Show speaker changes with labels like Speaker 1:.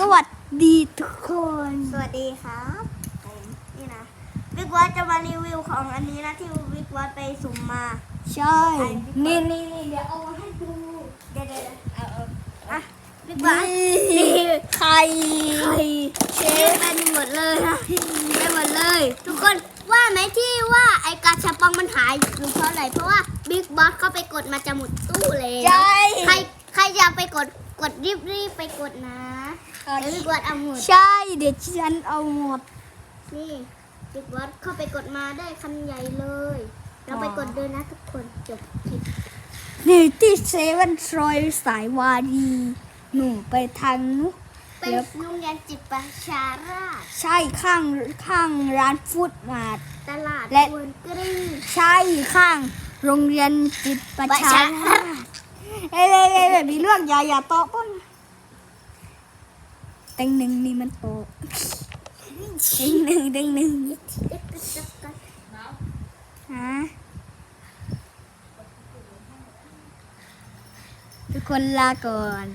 Speaker 1: สวัสดีทุกคน
Speaker 2: สวัสดีครับผมนี่นะบิ๊กวอตจะมารีวิวของอันนี้นะที่บิ๊กวอตไปสุ่มมา
Speaker 1: ใช่ นี่นี่นี่เดี๋ยวเอามาให้ดู
Speaker 2: เดี๋ยวเดี๋ยวเอาเอาอะบิ๊กวอต
Speaker 1: นี่ไข่
Speaker 2: ไข่เชฟเป็นหมดเลยนะเป็นหมดเลย ทุกคนว่าไหมที่ว่าไอ้กาชาปองมันหายรู้เพราะอะไรเพราะว่าบิ๊กบอสเข้าไปกดมาจะหมดตู้เลย
Speaker 1: ใช่
Speaker 2: ใครใครอยากไปกด กดรีบรีบไปกดนะเดี๋ยวบิ๊กบอสเอาหมด
Speaker 1: ใช่ เดี๋ยวฉันเอาหมด
Speaker 2: นี่บิ๊กบอสเข้าไปกดมาได้คันใหญ่เลย เราไปกดเลยนะทุกคนจบคลิป
Speaker 1: นี่ที่เซเว่นทรอยสายวาดีหนูไปทางนู้น
Speaker 2: เป็น
Speaker 1: เดี๋ยว
Speaker 2: โรงเรียนจิตประชาราช
Speaker 1: ใช่ข้างข้างร้านฟู้ดมาร์ท
Speaker 2: ตลาด
Speaker 1: และ
Speaker 2: กวนกรี
Speaker 1: ใช่ข้างโรงเรียนจิตประชาราช เอ้ยเอ้ยเอ้ยแบบมีเรื่องอย่าอย่าโตะป้นเต็งหนึ่งนี่มันโตะเต็งหนึ่งเต็งหนึ่งฮะทุกคนลาก่อน